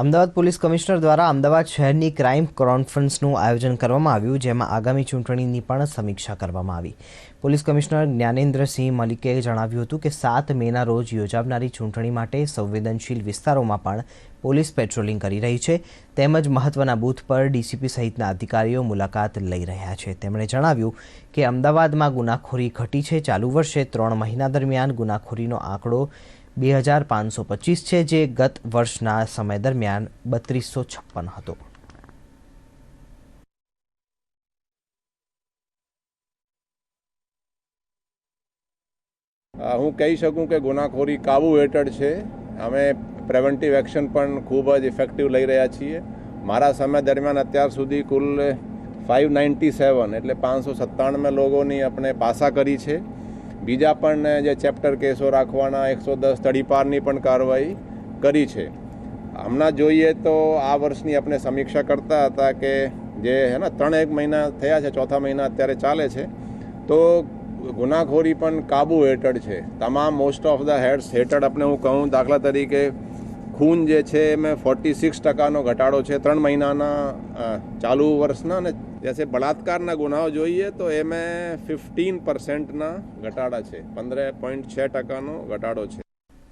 Ahmedabad police commissioner દ્વારા અમદાવાદ શહેરની crime કોન્ફરન્સનું આયોજન કરવામાં આવ્યું, જેમાં આગામી ચૂંટણીની પણ સમીક્ષા કરવામાં આવી. પોલીસ કમિશનર જ્ઞાનેન્દ્રસિંહ મલિકે જણાવ્યું હતું કે સાત મેના રોજ યોજાનારી ચૂંટણી માટે સંવેદનશીલ વિસ્તારોમાં પણ પોલીસ પેટ્રોલિંગ કરી રહી છે. તેમજ મહત્વના બૂથ પર ડીસીપી સહિતના અધિકારીઓ મુલાકાત લઈ રહ્યા છે. તેમણે જણાવ્યું કે અમદાવાદમાં ગુનાખોરી ઘટી છે. ચાલુ વર્ષે ત્રણ મહિના દરમિયાન ગુનાખોરીનો આંકડો બે હજાર પાંચસો પચીસ છે, જે ગત વર્ષના સમય દરમિયાન બત્રીસો છપ્પન હતો. હું કહી શકું કે ગુનાખોરી કાબુ હેઠળ છે. અમે પ્રિવેન્ટિવ એક્શન પણ ખૂબ જ ઇફેક્ટિવ લઈ રહ્યા છીએ. મારા સમય દરમિયાન અત્યાર સુધી કુલ ફાઇવ નાઇન્ટી સેવન એટલે પાંચસો સત્તાણું લોકોની આપણે પાસા કરી છે. બીજા પણ જે ચેપ્ટર કેસો રાખવાના, એકસો દસ તડીપારની પણ કાર્યવાહી કરી છે. હમણાં જોઈએ તો આ વર્ષની આપણે સમીક્ષા કરતા હતા કે જે, હે ને, ત્રણ એક મહિના થયા છે, ચોથા મહિના અત્યારે ચાલે છે, તો ગુનાખોરી પણ કાબુ હેઠળ છે. તમામ મોસ્ટ ઓફ ધ હેડ્સ હેઠળ આપણે હું કહું, દાખલા તરીકે ખૂન જે છે એમાં ફોર્ટી સિક્સ ટકાનો ઘટાડો છે. ત્રણ મહિનાના ચાલુ વર્ષના ને જૈસે બળાત્કારના ગુનાઓ જોઈએ તો એમાં ફિફ્ટીન પર્સેન્ટના ઘટાડા છે. પંદર પોઈન્ટ છ ટકાનો ઘટાડો છે.